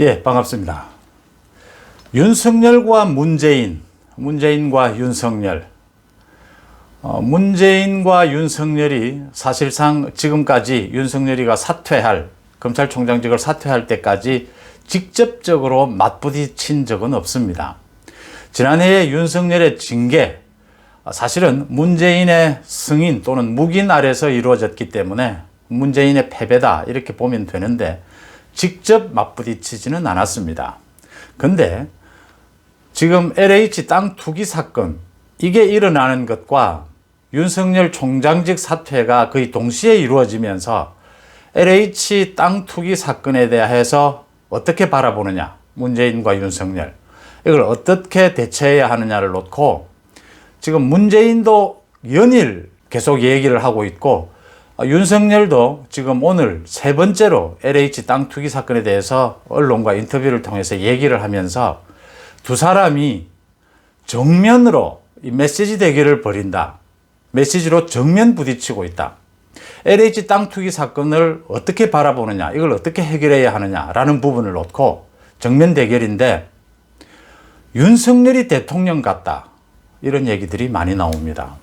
예, 반갑습니다. 윤석열과 문재인, 문재인과 윤석열. 어, 문재인과 윤석열이 사실상 지금까지 윤석열이가 사퇴할, 검찰총장직을 사퇴할 때까지 직접적으로 맞부딪힌 적은 없습니다. 지난해에 윤석열의 징계, 사실은 문재인의 승인 또는 묵인 아래서 이루어졌기 때문에 문재인의 패배다 이렇게 보면 되는데 직접 맞부딪히지는 않았습니다. 근데 지금 LH 땅 투기 사건 이게 일어나는 것과 윤석열 총장직 사퇴가 거의 동시에 이루어지면서 LH 땅 투기 사건에 대해서 어떻게 바라보느냐 문재인과 윤석열 이걸 어떻게 대처해야 하느냐를 놓고 지금 문재인도 연일 계속 얘기를 하고 있고 어, 윤석열도 지금 오늘 세 번째로 LH 땅 투기 사건에 대해서 언론과 인터뷰를 통해서 얘기를 하면서 두 사람이 정면으로 이 메시지 대결을 벌인다. 메시지로 정면 부딪히고 있다. LH 땅 투기 사건을 어떻게 바라보느냐, 이걸 어떻게 해결해야 하느냐라는 부분을 놓고 정면 대결인데 윤석열이 대통령 같다. 이런 얘기들이 많이 나옵니다.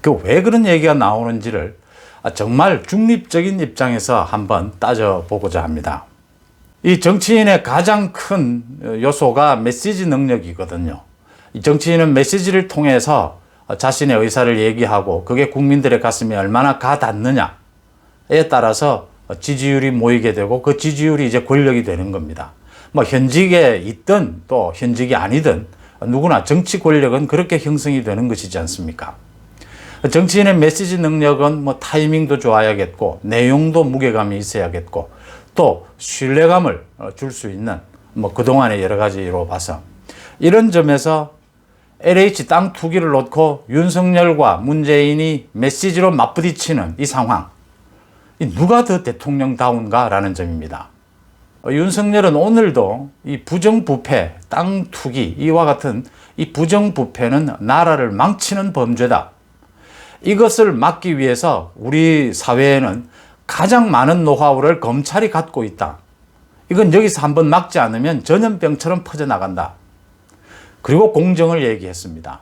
그 왜 그런 얘기가 나오는지를 정말 중립적인 입장에서 한번 따져보고자 합니다. 이 정치인의 가장 큰 요소가 메시지 능력이거든요. 이 정치인은 메시지를 통해서 자신의 의사를 얘기하고 그게 국민들의 가슴에 얼마나 가 닿느냐에 따라서 지지율이 모이게 되고 그 지지율이 이제 권력이 되는 겁니다. 뭐 현직에 있든 또 현직이 아니든 누구나 정치 권력은 그렇게 형성이 되는 것이지 않습니까? 정치인의 메시지 능력은 뭐 타이밍도 좋아야겠고 내용도 무게감이 있어야겠고 또 신뢰감을 줄 수 있는 뭐 그동안의 여러 가지로 봐서 이런 점에서 LH 땅 투기를 놓고 윤석열과 문재인이 메시지로 맞부딪히는 이 상황 누가 더 대통령다운가라는 점입니다. 어, 윤석열은 오늘도 이 부정부패, 땅 투기 이와 같은 이 부정부패는 나라를 망치는 범죄다. 이것을 막기 위해서 우리 사회에는 가장 많은 노하우를 검찰이 갖고 있다. 이건 여기서 한번 막지 않으면 전염병처럼 퍼져나간다. 그리고 공정을 얘기했습니다.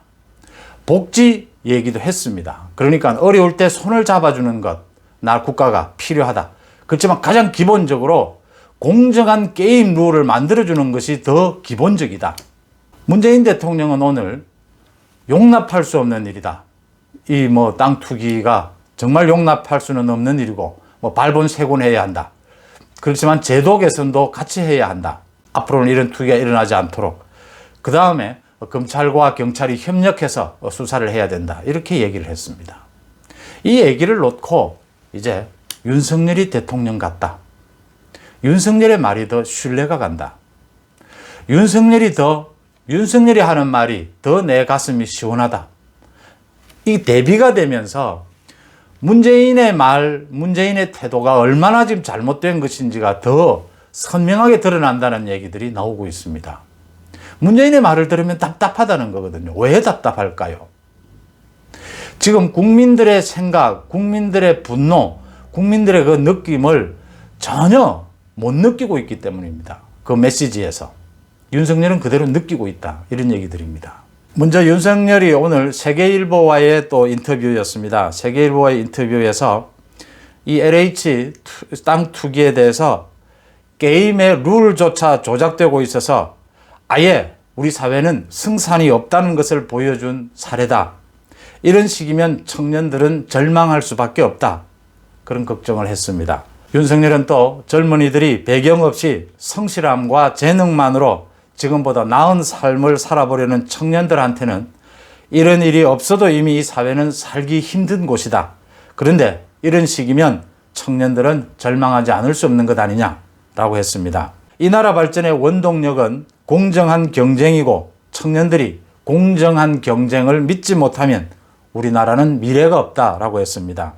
복지 얘기도 했습니다. 그러니까 어려울 때 손을 잡아주는 것, 나 국가가 필요하다. 그렇지만 가장 기본적으로 공정한 게임 룰을 만들어주는 것이 더 기본적이다. 문재인 대통령은 오늘 용납할 수 없는 일이다. 이 뭐 땅 투기가 정말 용납할 수는 없는 일이고 뭐 발본 세곤해야 한다. 그렇지만 제도 개선도 같이 해야 한다. 앞으로는 이런 투기가 일어나지 않도록. 그 다음에 검찰과 경찰이 협력해서 수사를 해야 된다. 이렇게 얘기를 했습니다. 이 얘기를 놓고 이제 윤석열이 대통령 같다. 윤석열의 말이 더 신뢰가 간다. 윤석열이 더, 윤석열이 하는 말이 더 내 가슴이 시원하다. 이 대비가 되면서 문재인의 말, 문재인의 태도가 얼마나 지금 잘못된 것인지가 더 선명하게 드러난다는 얘기들이 나오고 있습니다. 문재인의 말을 들으면 답답하다는 거거든요. 왜 답답할까요? 지금 국민들의 생각, 국민들의 분노, 국민들의 그 느낌을 전혀 못 느끼고 있기 때문입니다. 그 메시지에서. 윤석열은 그대로 느끼고 있다. 이런 얘기들입니다. 먼저 윤석열이 오늘 세계일보와의 또 인터뷰였습니다. 세계일보와의 인터뷰에서 이 LH 땅 투기에 대해서 게임의 룰조차 조작되고 있어서 아예 우리 사회는 승산이 없다는 것을 보여준 사례다. 이런 식이면 청년들은 절망할 수밖에 없다. 그런 걱정을 했습니다. 윤석열은 또 젊은이들이 배경 없이 성실함과 재능만으로 지금보다 나은 삶을 살아보려는 청년들한테는 이런 일이 없어도 이미 이 사회는 살기 힘든 곳이다. 그런데 이런 식이면 청년들은 절망하지 않을 수 없는 것 아니냐라고 했습니다. 이 나라 발전의 원동력은 공정한 경쟁이고 청년들이 공정한 경쟁을 믿지 못하면 우리나라는 미래가 없다라고 했습니다.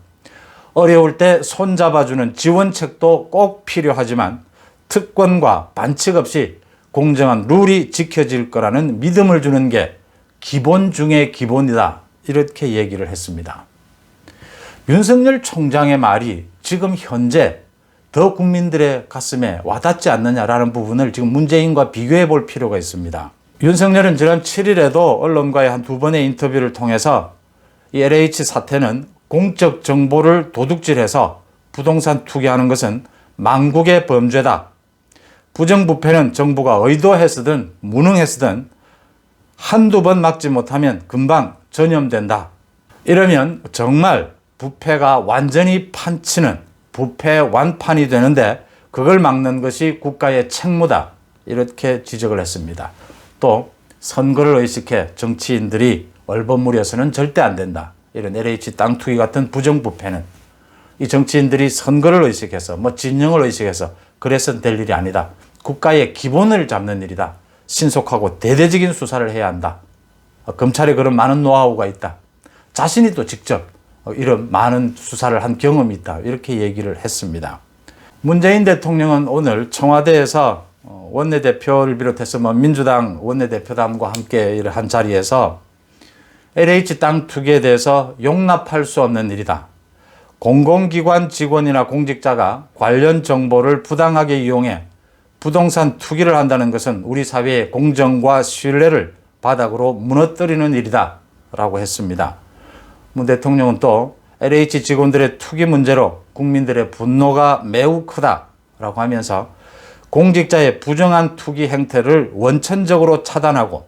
어려울 때 손잡아주는 지원책도 꼭 필요하지만 특권과 반칙 없이 공정한 룰이 지켜질 거라는 믿음을 주는 게 기본 중의 기본이다. 이렇게 얘기를 했습니다. 윤석열 총장의 말이 지금 현재 더 국민들의 가슴에 와닿지 않느냐라는 부분을 지금 문재인과 비교해 볼 필요가 있습니다. 윤석열은 지난 7일에도 언론과의 한 두 번의 인터뷰를 통해서 이 LH 사태는 공적 정보를 도둑질해서 부동산 투기하는 것은 망국의 범죄다. 부정부패는 정부가 의도해서든 무능해서든 한두 번 막지 못하면 금방 전염된다. 이러면 정말 부패가 완전히 판치는 부패 완판이 되는데 그걸 막는 것이 국가의 책무다. 이렇게 지적을 했습니다. 또 선거를 의식해 정치인들이 얼버무려서는 절대 안 된다. 이런 LH 땅 투기 같은 부정부패는 이 정치인들이 선거를 의식해서 뭐 진영을 의식해서 그래서 될 일이 아니다. 국가의 기본을 잡는 일이다. 신속하고 대대적인 수사를 해야 한다. 어, 검찰에 그런 많은 노하우가 있다. 자신이 또 직접 어, 이런 많은 수사를 한 경험이 있다. 이렇게 얘기를 했습니다. 문재인 대통령은 오늘 청와대에서 어, 원내대표를 비롯해서 뭐 민주당 원내대표단과 함께 한 자리에서 LH 땅 투기에 대해서 용납할 수 없는 일이다. 공공기관 직원이나 공직자가 관련 정보를 부당하게 이용해 부동산 투기를 한다는 것은 우리 사회의 공정과 신뢰를 바닥으로 무너뜨리는 일이다. 라고 했습니다. 문 대통령은 또 LH 직원들의 투기 문제로 국민들의 분노가 매우 크다. 라고 하면서 공직자의 부정한 투기 행태를 원천적으로 차단하고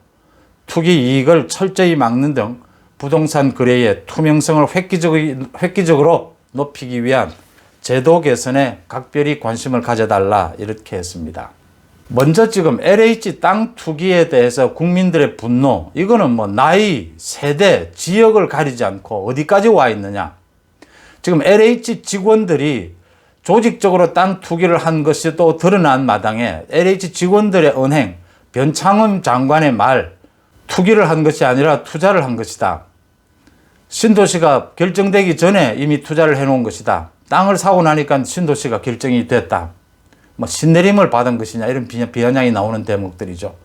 투기 이익을 철저히 막는 등 부동산 거래의 투명성을 획기적으로 높이기 위한 제도 개선에 각별히 관심을 가져달라 이렇게 했습니다. 먼저 지금 LH 땅 투기에 대해서 국민들의 분노, 이거는 뭐 나이, 세대, 지역을 가리지 않고 어디까지 와 있느냐. 지금 LH 직원들이 조직적으로 땅 투기를 한 것이 또 드러난 마당에 LH 직원들의 은행, 변창흠 장관의 말, 투기를 한 것이 아니라 투자를 한 것이다. 신도시가 결정되기 전에 이미 투자를 해놓은 것이다. 땅을 사고 나니까 신도시가 결정이 됐다. 뭐 신내림을 받은 것이냐 이런 비아냥이 나오는 대목들이죠.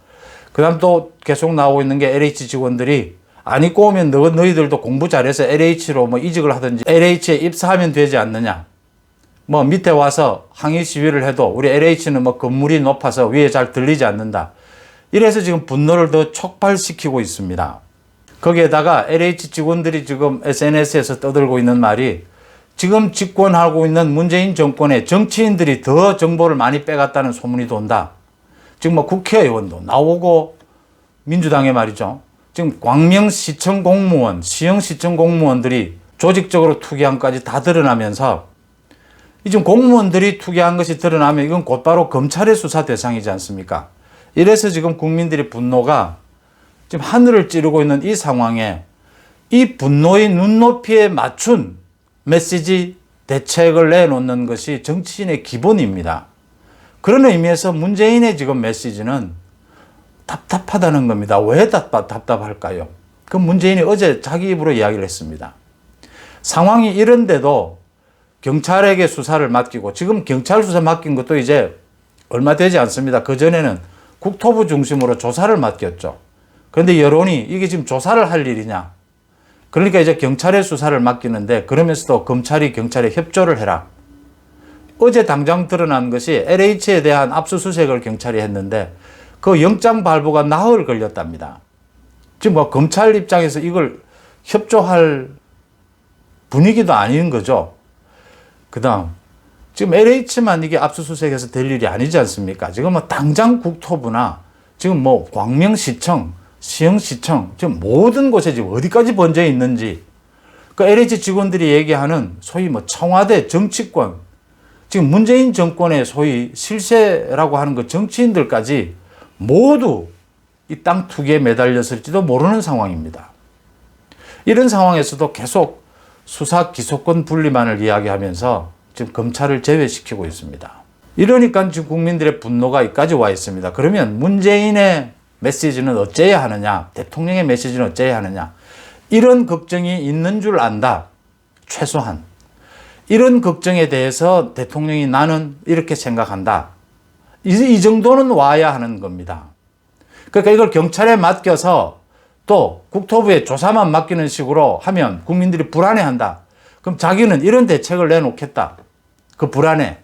그 다음 또 계속 나오고 있는 게 LH 직원들이 안 입고 오면 너, 너희들도 공부 잘해서 LH로 뭐 이직을 하든지 LH에 입사하면 되지 않느냐. 뭐 밑에 와서 항의 시위를 해도 우리 LH는 뭐 건물이 높아서 위에 잘 들리지 않는다. 이래서 지금 분노를 더 촉발시키고 있습니다. 거기에다가 LH 직원들이 지금 SNS에서 떠들고 있는 말이 지금 집권하고 있는 문재인 정권의 정치인들이 더 정보를 많이 빼갔다는 소문이 돈다. 지금 뭐 국회의원도 나오고 민주당의 말이죠. 지금 광명시청 공무원, 시흥시청 공무원들이 조직적으로 투기한까지 다 드러나면서 지금 공무원들이 투기한 것이 드러나면 이건 곧바로 검찰의 수사 대상이지 않습니까? 이래서 지금 국민들의 분노가 지금 하늘을 찌르고 있는 이 상황에 이 분노의 눈높이에 맞춘 메시지 대책을 내놓는 것이 정치인의 기본입니다. 그런 의미에서 문재인의 지금 메시지는 답답하다는 겁니다. 왜 답답, 답답할까요? 그 문재인이 어제 자기 입으로 이야기를 했습니다. 상황이 이런데도 경찰에게 수사를 맡기고 지금 경찰 수사 맡긴 것도 이제 얼마 되지 않습니다. 그전에는 국토부 중심으로 조사를 맡겼죠. 그런데 여론이 이게 지금 조사를 할 일이냐? 그러니까 이제 경찰의 수사를 맡기는데 그러면서도 검찰이 경찰에 협조를 해라. 어제 당장 드러난 것이 LH에 대한 압수수색을 경찰이 했는데 그 영장 발부가 나흘 걸렸답니다. 지금 뭐 검찰 입장에서 이걸 협조할 분위기도 아닌 거죠. 그 다음, 지금 LH만 이게 압수수색해서 될 일이 아니지 않습니까? 지금 뭐 당장 국토부나 지금 뭐 광명시청, 시흥시청, 지금 모든 곳에 지금 어디까지 번져 있는지, 그 LH 직원들이 얘기하는 소위 뭐 청와대 정치권, 지금 문재인 정권의 소위 실세라고 하는 그 정치인들까지 모두 이 땅 투기에 매달렸을지도 모르는 상황입니다. 이런 상황에서도 계속 수사 기소권 분리만을 이야기하면서 지금 검찰을 제외시키고 있습니다. 이러니까 지금 국민들의 분노가 여기까지 와 있습니다. 그러면 문재인의 메시지는 어째야 하느냐? 대통령의 메시지는 어째야 하느냐? 이런 걱정이 있는 줄 안다. 최소한. 이런 걱정에 대해서 대통령이 나는 이렇게 생각한다. 이, 이 정도는 와야 하는 겁니다. 그러니까 이걸 경찰에 맡겨서 또 국토부에 조사만 맡기는 식으로 하면 국민들이 불안해한다. 그럼 자기는 이런 대책을 내놓겠다. 그 불안해.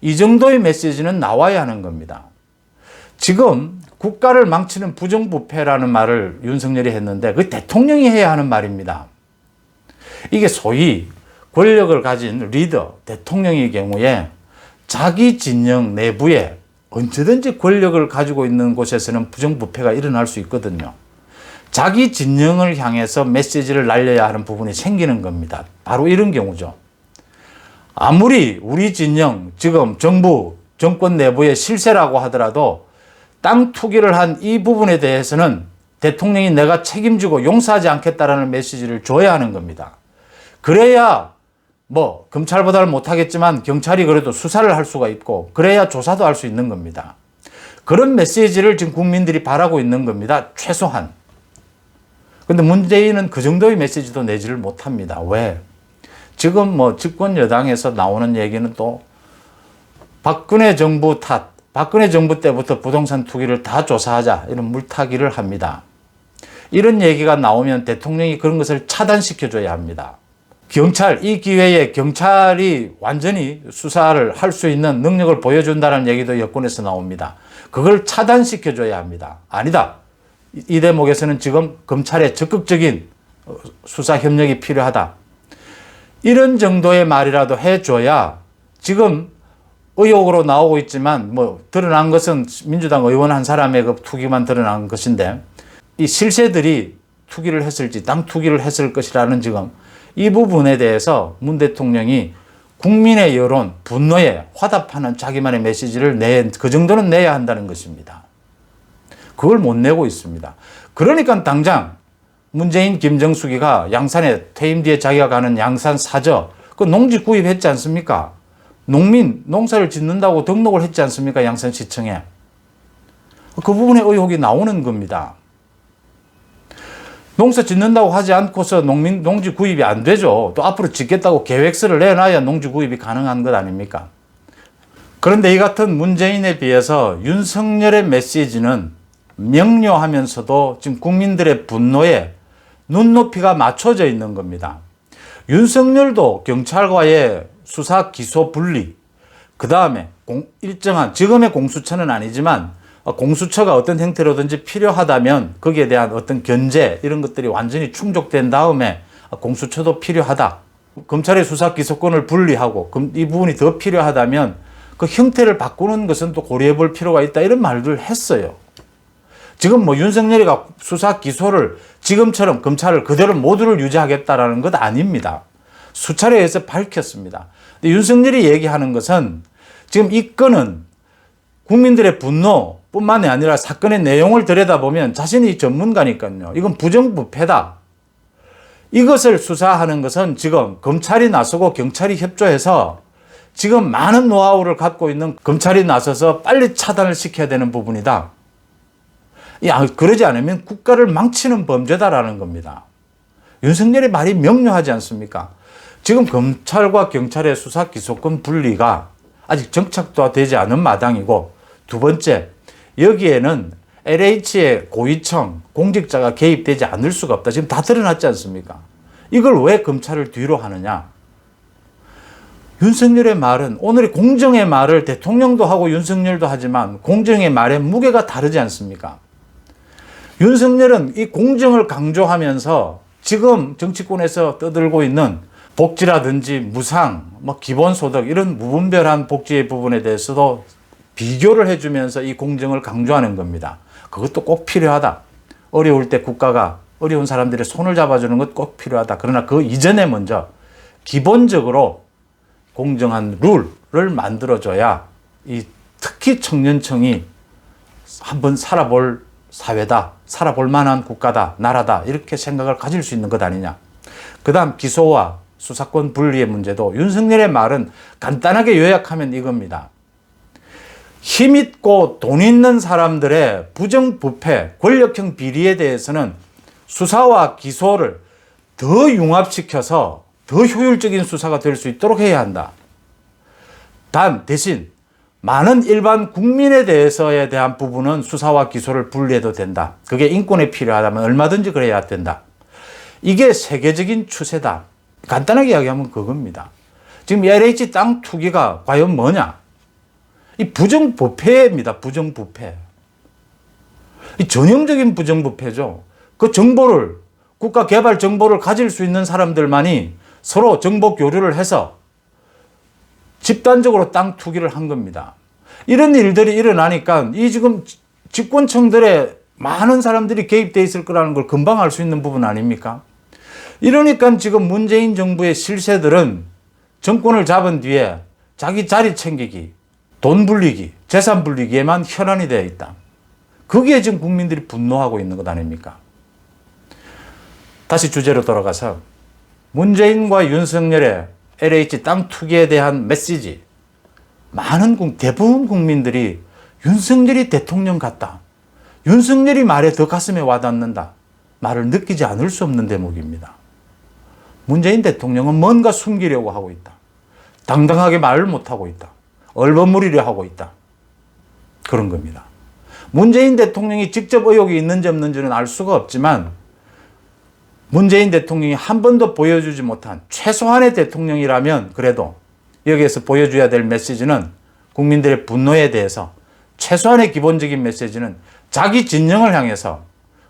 이 정도의 메시지는 나와야 하는 겁니다. 지금 국가를 망치는 부정부패라는 말을 윤석열이 했는데 그 대통령이 해야 하는 말입니다. 이게 소위 권력을 가진 리더, 대통령의 경우에 자기 진영 내부에 언제든지 권력을 가지고 있는 곳에서는 부정부패가 일어날 수 있거든요. 자기 진영을 향해서 메시지를 날려야 하는 부분이 생기는 겁니다. 바로 이런 경우죠. 아무리 우리 진영, 지금 정부, 정권 내부의 실세라고 하더라도 땅 투기를 한 이 부분에 대해서는 대통령이 내가 책임지고 용서하지 않겠다라는 메시지를 줘야 하는 겁니다. 그래야 뭐 검찰보다는 못하겠지만 경찰이 그래도 수사를 할 수가 있고 그래야 조사도 할 수 있는 겁니다. 그런 메시지를 지금 국민들이 바라고 있는 겁니다. 최소한. 근데 문재인은 그 정도의 메시지도 내지를 못합니다. 왜? 지금 뭐 집권 여당에서 나오는 얘기는 또 박근혜 정부 탓, 박근혜 정부 때부터 부동산 투기를 다 조사하자 이런 물타기를 합니다. 이런 얘기가 나오면 대통령이 그런 것을 차단시켜줘야 합니다. 경찰, 이 기회에 경찰이 완전히 수사를 할 수 있는 능력을 보여준다는 얘기도 여권에서 나옵니다. 그걸 차단시켜줘야 합니다. 아니다. 이 대목에서는 지금 검찰의 적극적인 수사 협력이 필요하다. 이런 정도의 말이라도 해줘야 지금 의혹으로 나오고 있지만 뭐 드러난 것은 민주당 의원 한 사람의 그 투기만 드러난 것인데 이 실세들이 투기를 했을지 땅 투기를 했을 것이라는 지금 이 부분에 대해서 문 대통령이 국민의 여론, 분노에 화답하는 자기만의 메시지를 내, 그 정도는 내야 한다는 것입니다. 그걸 못 내고 있습니다. 그러니까 당장 문재인, 김정숙이가 양산에 퇴임 뒤에 자기가 가는 양산 사저, 그 농지 구입했지 않습니까? 농민, 농사를 짓는다고 등록을 했지 않습니까? 양산시청에. 그 부분에 의혹이 나오는 겁니다. 농사 짓는다고 하지 않고서 농민, 농지 구입이 안 되죠. 또 앞으로 짓겠다고 계획서를 내놔야 농지 구입이 가능한 것 아닙니까? 그런데 이 같은 문재인에 비해서 윤석열의 메시지는 명료하면서도 지금 국민들의 분노에 눈높이가 맞춰져 있는 겁니다. 윤석열도 경찰과의 수사 기소 분리, 그 다음에 일정한 지금의 공수처는 아니지만 공수처가 어떤 형태로든지 필요하다면 거기에 대한 어떤 견제 이런 것들이 완전히 충족된 다음에 공수처도 필요하다. 검찰의 수사 기소권을 분리하고 이 부분이 더 필요하다면 그 형태를 바꾸는 것은 또 고려해 볼 필요가 있다 이런 말들 했어요. 지금 뭐 윤석열이가 수사 기소를 지금처럼 검찰을 그대로 모두를 유지하겠다라는 것 아닙니다. 수차례에서 밝혔습니다. 근데 윤석열이 얘기하는 것은 지금 이 건은 국민들의 분노뿐만이 아니라 사건의 내용을 들여다보면 자신이 전문가니까요. 이건 부정부패다. 이것을 수사하는 것은 지금 검찰이 나서고 경찰이 협조해서 지금 많은 노하우를 갖고 있는 검찰이 나서서 빨리 차단을 시켜야 되는 부분이다. 야, 그러지 않으면 국가를 망치는 범죄다라는 겁니다. 윤석열의 말이 명료하지 않습니까? 지금 검찰과 경찰의 수사 기소권 분리가 아직 정착도 되지 않은 마당이고 두 번째 여기에는 LH의 고위청 공직자가 개입되지 않을 수가 없다. 지금 다 드러났지 않습니까? 이걸 왜 검찰을 뒤로 하느냐? 윤석열의 말은 오늘의 공정의 말을 대통령도 하고 윤석열도 하지만 공정의 말의 무게가 다르지 않습니까? 윤석열은 이 공정을 강조하면서 지금 정치권에서 떠들고 있는 복지라든지 무상, 뭐 기본소득 이런 무분별한 복지의 부분에 대해서도 비교를 해주면서 이 공정을 강조하는 겁니다. 그것도 꼭 필요하다. 어려울 때 국가가 어려운 사람들의 손을 잡아주는 것 꼭 필요하다. 그러나 그 이전에 먼저 기본적으로 공정한 룰을 만들어줘야 이 특히 청년층이 한번 살아볼 사회다, 살아볼 만한 국가다, 나라다, 이렇게 생각을 가질 수 있는 것 아니냐. 그 다음 기소와 수사권 분리의 문제도 윤석열의 말은 간단하게 요약하면 이겁니다. 힘 있고 돈 있는 사람들의 부정부패, 권력형 비리에 대해서는 수사와 기소를 더 융합시켜서 더 효율적인 수사가 될 수 있도록 해야 한다. 단, 대신 많은 일반 국민에 대해서에 대한 부분은 수사와 기소를 분리해도 된다. 그게 인권에 필요하다면 얼마든지 그래야 된다. 이게 세계적인 추세다. 간단하게 이야기하면 그겁니다. 지금 LH 땅 투기가 과연 뭐냐? 이 부정부패입니다. 부정부패. 이 전형적인 부정부패죠. 그 정보를 국가 개발 정보를 가질 수 있는 사람들만이 서로 정보 교류를 해서 집단적으로 땅 투기를 한 겁니다. 이런 일들이 일어나니까 이 지금 집권층들의 많은 사람들이 개입돼 있을 거라는 걸 금방 알 수 있는 부분 아닙니까? 이러니까 지금 문재인 정부의 실세들은 정권을 잡은 뒤에 자기 자리 챙기기, 돈 불리기, 재산 불리기에만 혈안이 되어 있다. 거기에 지금 국민들이 분노하고 있는 것 아닙니까? 다시 주제로 돌아가서 문재인과 윤석열의 LH 땅 투기에 대한 메시지. 많은 국, 대부분 국민들이 윤석열이 대통령 같다. 윤석열이 말에 더 가슴에 와닿는다. 말을 느끼지 않을 수 없는 대목입니다. 문재인 대통령은 뭔가 숨기려고 하고 있다. 당당하게 말을 못하고 있다. 얼버무리려 하고 있다. 그런 겁니다. 문재인 대통령이 직접 의혹이 있는지 없는지는 알 수가 없지만 문재인 대통령이 한 번도 보여주지 못한 최소한의 대통령이라면 그래도 여기에서 보여줘야 될 메시지는 국민들의 분노에 대해서 최소한의 기본적인 메시지는 자기 진영을 향해서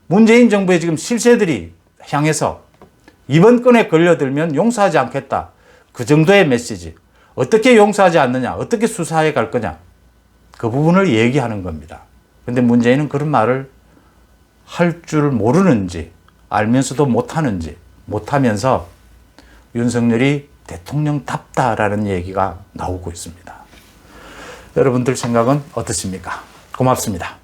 문재인 정부의 지금 실세들이 향해서 이번 건에 걸려들면 용서하지 않겠다. 그 정도의 메시지. 어떻게 용서하지 않느냐? 어떻게 수사해 갈 거냐? 그 부분을 얘기하는 겁니다. 근데 문재인은 그런 말을 할 줄 모르는지 알면서도 못하는지 못하면서 윤석열이 대통령답다라는 얘기가 나오고 있습니다. 여러분들 생각은 어떻습니까? 고맙습니다.